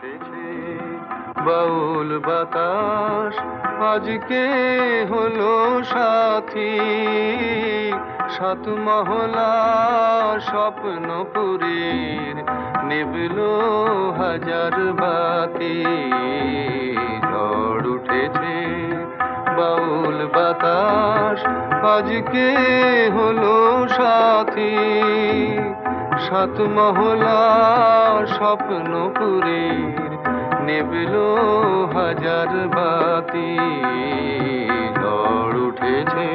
উঠেছে। বাউল বাতাস আজকে হলো সাথী? সাত মহলা স্বপ্নপুরীর নিবল হাজার বাতি। ঝড় উঠেছে, বাউল বাতাস আজকে হলো সাথী? সাত মহলা স্বপ্নপুরীর নেবল হাজার বাতি ঝড় উঠেছে।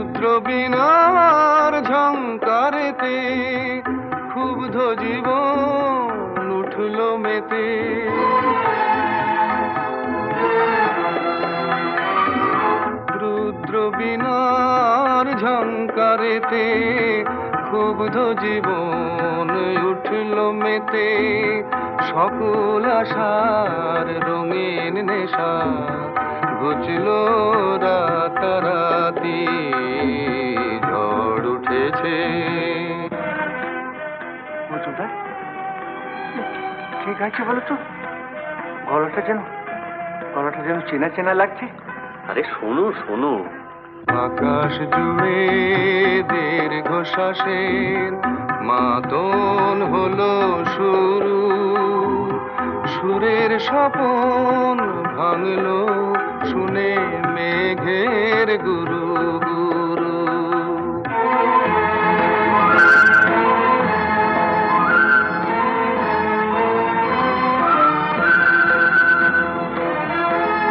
রুদ্র বিনার ঝঙ্কারেতে ক্ষুব্ধ জীবন উঠল মেতে। রুদ্র বিনার ঝঙ্কারেতে ক্ষুব্ধ জীবন উঠল মেতে। সকল আশার রঙিন নেশা ঘুচল রাতারাতি উঠেছে মজুমদার ঠিক আছে বলো তো। গলাটা যেন গলাটা যেন চেনা চেনা লাগছে। আরে শোনো শোনো। আকাশ জুড়ে দীর্ঘ শ্বাসের মাতন হলো শুরু। সুরের স্বপন ভাঙলো শুনে মেঘের গুরু।